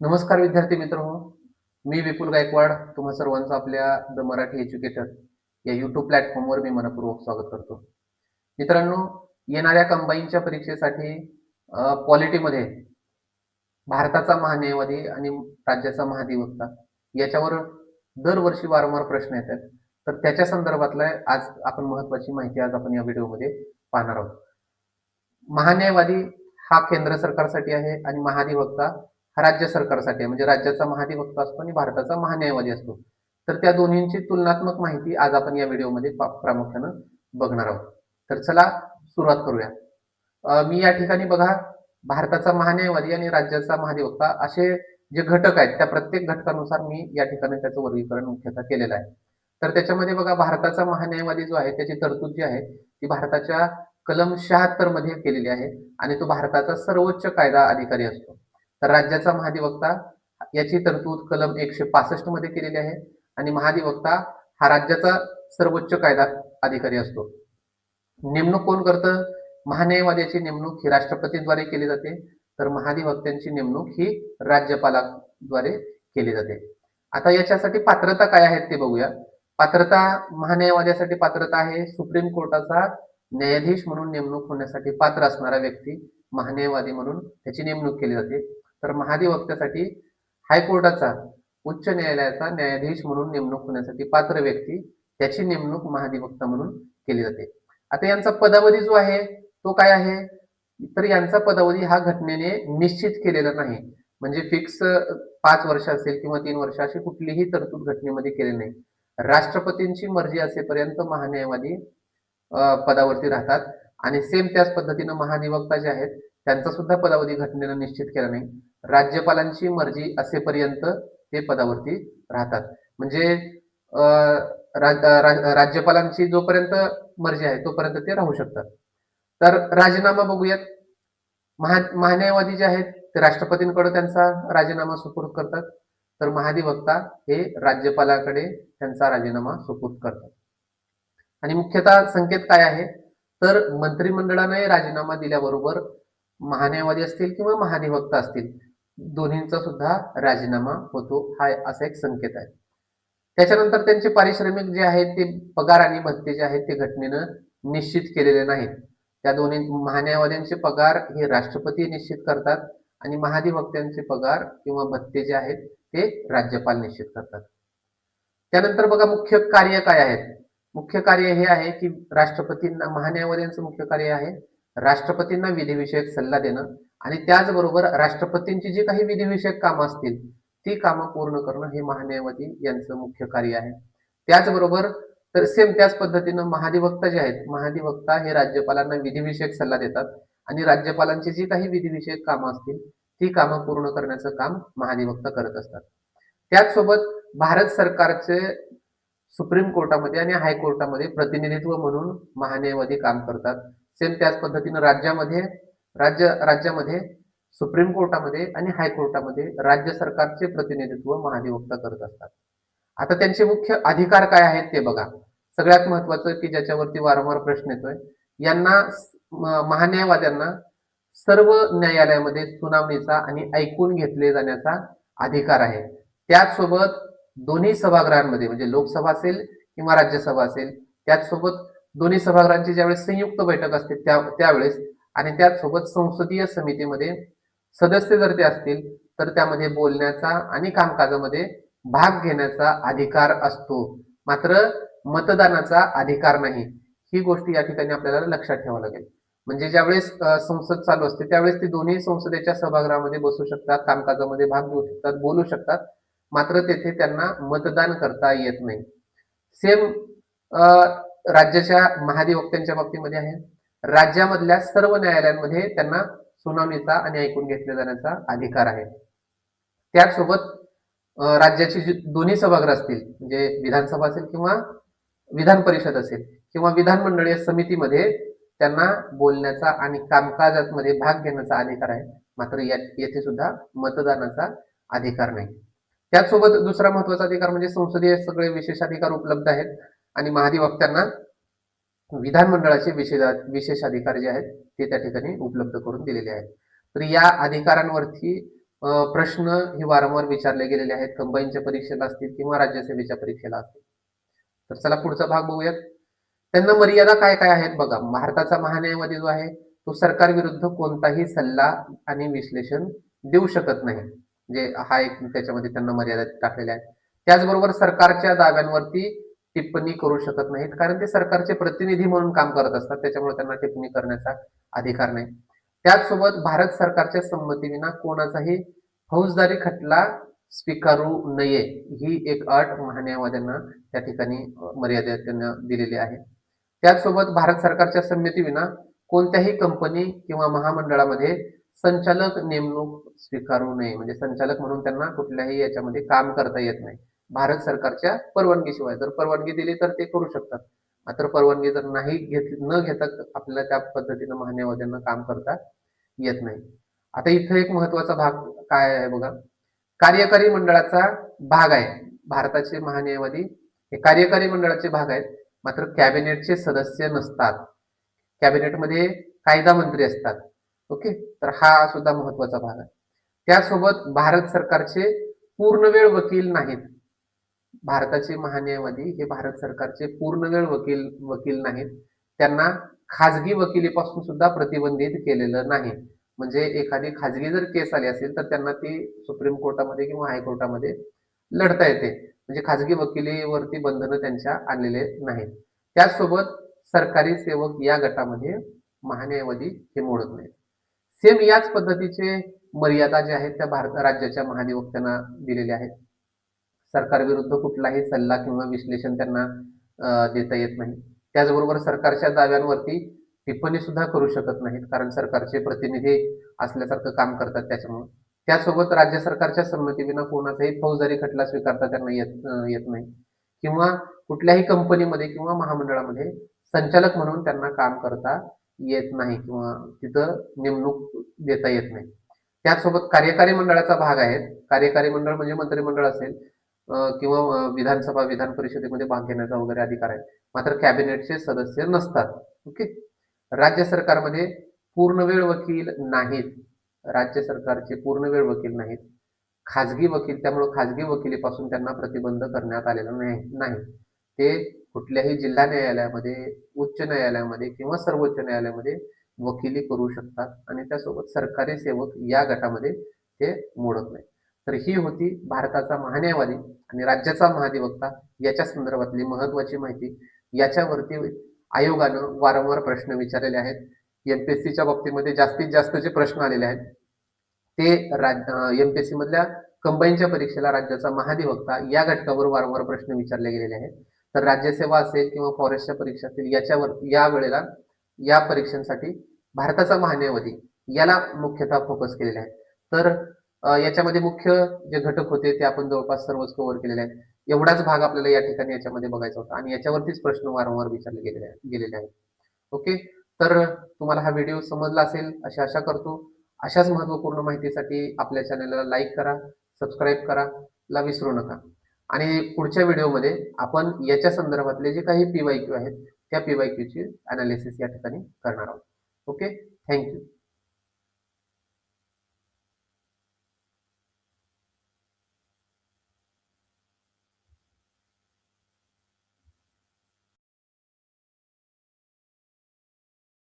नमस्कार विद्यार्थी मित्र मी विपुल गायकवाड. तुम्हा सर्वांचं आपल्या द मराठी एज्युकेटर या युट्यूब प्लॅटफॉर्मवर मी मनपूर्वक स्वागत करतो. मित्रांनो येणाऱ्या कंबाईनच्या परीक्षेसाठी पॉलिटीमध्ये भारताचा महान्यायवादी आणि राज्याचा महाधिवक्ता याच्यावर दरवर्षी वारंवार प्रश्न येतात. तर त्याच्या संदर्भातला आज आपण महत्वाची माहिती आज आपण या व्हिडिओमध्ये पाहणार आहोत. महान्यायवादी हा केंद्र सरकारसाठी आहे आणि महाधिवक्ता हा राज्य सरकारसाठी आहे. म्हणजे राज्याचा महाधिवक्ता असतो आणि भारताचा महान्यायवादी असतो. तर त्या दोन्हींची तुलनात्मक माहिती आज आपण या व्हिडिओमध्ये प्रामुख्यानं बघणार आहोत. तर चला सुरुवात करूया. मी या ठिकाणी बघा भारताचा महान्यायवादी आणि राज्याचा महाधिवक्ता असे जे घटक आहेत त्या प्रत्येक घटकानुसार मी या ठिकाणी त्याचं वर्गीकरण मुख्यतः केलेलं आहे. तर त्याच्यामध्ये बघा भारताचा महान्यायवादी जो आहे त्याची तरतूद जी आहे ती भारताच्या कलम शहात्तरमध्ये केलेली आहे आणि तो भारताचा सर्वोच्च कायदा अधिकारी असतो. तर राज्याचा महाधिवक्ता याची तरतूद कलम एकशे पासष्टमध्ये केलेली आहे. आणि महाधिवक्ता हा राज्याचा सर्वोच्च कायदा अधिकारी असतो. नेमणूक कोण करतं? महान्यायवाद्याची नेमणूक ही राष्ट्रपतीद्वारे केली जाते. तर महाधिवक्त्यांची नेमणूक ही राज्यपालाद्वारे केली जाते. आता याच्यासाठी पात्रता काय आहेत ते बघूया. पात्रता महान्यायवाद्यासाठी पात्रता आहे. सुप्रीम कोर्टाचा न्यायाधीश म्हणून नेमणूक होण्यासाठी पात्र असणारा व्यक्ती महान्यायवादी म्हणून त्याची नेमणूक केली जाते. तर महाधिवक्त्यासाठी हायकोर्टाचा उच्च न्यायालयाचा न्यायाधीश म्हणून नेमणूक होण्यासाठी पात्र व्यक्ती त्याची नेमणूक महाधिवक्ता म्हणून केली जाते. आता यांचा पदावधी जो आहे तो काय आहे? तर यांचा पदावधी हा घटनेने निश्चित केलेला नाही. म्हणजे फिक्स पाच वर्ष असेल किंवा तीन वर्ष अशी कुठलीही तरतूद घटनेमध्ये केली नाही. राष्ट्रपतींची मर्जी असेपर्यंत महान्यायवादी पदावरती राहतात. आणि सेम त्याच पद्धतीनं महाधिवक्ता जे आहेत त्यांचा सुद्धा पदावधी घटनेनं निश्चित केला नाही. राज्यपालांची मर्जी असेपर्यंत ते पदावरती राहतात. म्हणजे अं, राज्यपालांची जोपर्यंत मर्जी आहे तोपर्यंत ते राहू शकतात. तर राजीनामा बघूयात. महा महान्यायवादी जे आहेत ते राष्ट्रपतींकडे त्यांचा राजीनामा सुपूर्द करतात. तर महाधिवक्ता हे राज्यपालाकडे त्यांचा राजीनामा सुपूर्द करतात. आणि मुख्यतः संकेत काय आहे? तर मंत्रिमंडळाने राजीनामा दिल्याबरोबर महान्यायवादी असतील किंवा महाधिवक्ता असतील दोन्हींचा सुद्धा राजीनामा होतो हा असा एक संकेत आहे. त्याच्यानंतर त्यांचे पारिश्रमिक जे आहेत ते पगार आणि भत्ते जे आहेत ते घटनेनं निश्चित केलेले नाहीत. त्या दोन्ही महान्यायवाद्यांचे पगार हे राष्ट्रपती निश्चित करतात आणि महाधिवक्त्यांचे पगार किंवा भत्ते जे आहेत ते राज्यपाल निश्चित करतात. त्यानंतर बघा मुख्य कार्य काय आहेत? मुख्य कार्य हे आहे की राष्ट्रपतींना महान्यायवाद्यांचं मुख्य कार्य आहे राष्ट्रपतींना विधिविषयक सल्ला देणं आणि त्याचबरोबर राष्ट्रपतींची जी काही विधिविषयक कामं असतील ती कामं पूर्ण करणं हे महान्यायवादी यांचं मुख्य कार्य आहे. त्याचबरोबर तर सेम त्याच पद्धतीनं महाधिवक्ता जे आहेत महाधिवक्ता हे राज्यपालांना विधिविषयक सल्ला देतात आणि राज्यपालांची जी काही विधिविषयक कामं असतील ती कामं पूर्ण करण्याचं काम महाधिवक्ता करत असतात. त्याचसोबत भारत सरकारचे सुप्रीम कोर्टामध्ये आणि हायकोर्टामध्ये प्रतिनिधित्व म्हणून महान्यायवादी काम करतात. सेम त्याच पद्धतीनं राज्यामध्ये राज्य राज्यामध्ये सुप्रीम कोर्टामध्ये आणि हायकोर्टामध्ये राज्य सरकारचे प्रतिनिधित्व महाधिवक्ता करत असतात. आता त्यांचे मुख्य अधिकार काय आहेत ते बघा. सगळ्यात महत्वाचं की ज्याच्यावरती वारंवार प्रश्न येतोय यांना महान्यायवाद्यांना सर्व न्यायालयामध्ये सुनावणीचा आणि ऐकून घेतले जाण्याचा अधिकार आहे. त्याचसोबत दोन्ही सभागृहांमध्ये म्हणजे लोकसभा असेल किंवा राज्यसभा असेल त्याचसोबत दोन्ही सभागृहांची ज्यावेळेस संयुक्त बैठक असते त्या त्यावेळेस आणि त्याचसोबत संसदीय समितीमध्ये सदस्य जर ते असतील तर त्यामध्ये बोलण्याचा आणि कामकाजामध्ये भाग घेण्याचा अधिकार असतो. मात्र मतदानाचा अधिकार नाही. ही गोष्ट या ठिकाणी आपल्याला लक्षात ठेवावं लागेल. म्हणजे ज्यावेळेस संसद चालू असते त्यावेळेस ते दोन्ही संसदेच्या सभागृहामध्ये बसू शकतात कामकाजामध्ये भाग घेऊ शकतात बोलू शकतात. मात्र तेथे त्यांना मतदान करता येत नाही. सेम राज्याच्या महाधिवक्त्यांच्या बाबतीमध्ये आहे. राज्यामधल्या सर्व न्यायालयांमध्ये त्यांना सुनावणीचा आणि ऐकून घेतल्या जाण्याचा अधिकार आहे. त्याचसोबत राज्याची जी दोन्ही सभागृह असतील म्हणजे विधानसभा असेल किंवा विधान परिषद असेल किंवा विधानमंडळीय समितीमध्ये त्यांना बोलण्याचा आणि कामकाजामध्ये भाग घेण्याचा अधिकार आहे. मात्र या येथे सुद्धा मतदानाचा अधिकार नाही. त्याचसोबत दुसरा महत्त्वाचा अधिकार म्हणजे संसदीय सगळे विशेष अधिकार उपलब्ध आहेत. आणि महाधिवक्त्यांना विधानमंडळाचे विशेष विशेष अधिकार जे आहेत ते त्या ठिकाणी उपलब्ध करून दिलेले आहेत. तर या अधिकारांवरती प्रश्न हे वारंवार विचारले गेलेले आहेत. कंबाईनच्या परीक्षेला असतील किंवा राज्यसेवेच्या परीक्षेला असतील. तर चला पुढचा भाग बघूयात. त्यांना मर्यादा काय काय आहेत बघा. भारताचा महान्यायवादी जो आहे तो सरकार विरुद्ध कोणताही सल्ला आणि विश्लेषण देऊ शकत नाही. म्हणजे हा एक त्याच्यामध्ये त्यांना मर्यादा टाकलेल्या आहेत. त्याचबरोबर सरकारच्या दाव्यांवरती टिप्पणी करू शकत नाहीत. कारण ते सरकारचे प्रतिनिधी म्हणून काम करत असतात. त्याच्यामुळे त्यांना टिप्पणी करण्याचा अधिकार नाही. त्याचसोबत भारत सरकारच्या संमतीविना कोणाचाही फौजदारी खटला स्वीकारू नये ही एक अट महान्यायवाद्यांना त्या ठिकाणी मर्यादा त्यांना दिलेली आहे. त्याचसोबत भारत सरकारच्या संमतीविना कोणत्याही कंपनी किंवा महामंडळामध्ये संचालक नेमणूक स्वीकारू नये. म्हणजे संचालक म्हणून त्यांना कुठल्याही याच्यामध्ये काम करता येत नाही. भारत सरकारच्या परवानगीशिवाय. जर परवानगी दिली तर ते करू शकतात. मात्र परवानगी जर नाही घेत न घेता आपल्याला त्या पद्धतीनं महान्यायवाद्यांना काम करता येत नाही. आता इथं एक महत्त्वाचा भाग काय आहे बघा? कार्यकारी मंडळाचा भाग आहे. भारताचे महान्यायवादी हे कार्यकारी मंडळाचे भाग आहेत. मात्र कॅबिनेटचे सदस्य नसतात. कॅबिनेटमध्ये कायदा मंत्री असतात. ओके? तर हा सुद्धा महत्त्वाचा भाग आहे. त्यासोबत भारत सरकारचे पूर्णवेळ वकील नाहीत. भारताचे महान्यायवादी हे भारत सरकारचे पूर्णवेळ वकील वकील नाहीत. त्यांना खाजगी वकिलीपासून सुद्धा प्रतिबंधित केलेलं नाही. म्हणजे एखादी खाजगी जर केस आली असेल तर त्यांना ती सुप्रीम कोर्टामध्ये किंवा हायकोर्टामध्ये लढता येते. म्हणजे खाजगी वकिलीवरती बंधनं त्यांच्या आणलेले नाहीत. त्याचसोबत सरकारी सेवक या गटामध्ये महान्यायवादी हे मोडत नाहीत. सेम याच पद्धतीचे मर्यादा ज्या आहेत त्या भारत राज्याच्या महाधिवक्त्यांना दिलेल्या आहेत. सरकारविरुद्ध कुठलाही सल्ला किंवा विश्लेषण त्यांना देता येत नाही. त्याचबरोबर सरकारच्या दाव्यांवरती टिप्पणी सुद्धा करू शकत नाहीत कारण सरकारचे प्रतिनिधी असल्यासारखं काम करतात त्याच्यामुळे. त्यासोबत राज्य सरकारच्या संमतीविना कोणाचाही फौजदारी खटला स्वीकारता त्यांना येत येत नाही. किंवा कुठल्याही कंपनीमध्ये किंवा महामंडळामध्ये संचालक म्हणून त्यांना काम करता येत नाही किंवा तिथं नेमणूक देता येत नाही. त्याचसोबत कार्यकारी मंडळाचा भाग आहे कार्यकारी मंडळ म्हणजे मंत्रिमंडळ असेल किंवा विधानसभा विधान परिषदेमध्ये भाग घेण्याचा वगैरे अधिकार आहे. मात्र कॅबिनेटचे सदस्य नसतात. ओके? राज्य सरकारमध्ये पूर्णवेळ वकील नाहीत. राज्य सरकारचे पूर्णवेळ वकील नाहीत. खाजगी वकील त्यामुळे खाजगी वकिलीपासून त्यांना प्रतिबंध करण्यात आलेला नाही नाही. ते कुठल्याही जिल्हा न्यायालयामध्ये उच्च न्यायालयामध्ये किंवा सर्वोच्च न्यायालयामध्ये वकिली करू शकतात आणि त्यासोबत सरकारी सेवक या गटामध्ये ते मोडत नाही तर ही होती भारताचा महान्यायवादी आणि राज्याचा महाधिवक्ता. याच्या संदर्भातली महत्वाची माहिती. याच्यावरती आयोगानं वारंवार प्रश्न विचारलेले आहेत. एमपीएससीच्या बाबतीमध्ये जास्तीत जास्त जे प्रश्न आलेले आहेत ते एमपीएससी मधल्या कंबाईनच्या परीक्षेला राज्याचा महाधिवक्ता या घटकावर वारंवार प्रश्न विचारले गेलेले आहेत. तर राज्यसेवा असेल किंवा फॉरेस्टच्या परीक्षा असतील याच्यावर या वेळेला या परीक्षांसाठी भारताचा महान्यायवादी याला मुख्यतः फोकस केलेला आहे तर याच्यामध्ये मुख्य जे घटक होते ते आपण जवळपास सर्वच कव्हर केलेले आहेत. एवढाच भाग आपल्याला या ठिकाणी याच्यामध्ये बघायचा होता आणि याच्यावरतीच प्रश्न वारंवार विचारले गेलेले गेलेले आहेत. ओके? तर तुम्हाला हा व्हिडिओ समजला असेल अशी आशा करतो. अशाच महत्त्वपूर्ण माहितीसाठी आपल्या चॅनलला लाईक करा सबस्क्राईब करा ला विसरू नका. आणि पुढच्या व्हिडिओमध्ये आपण याच्या संदर्भातले जे काही पीवाय क्यू आहेत त्या पीवाय क्यूची अनालिसिस या ठिकाणी करणार आहोत. ओके? थँक्यू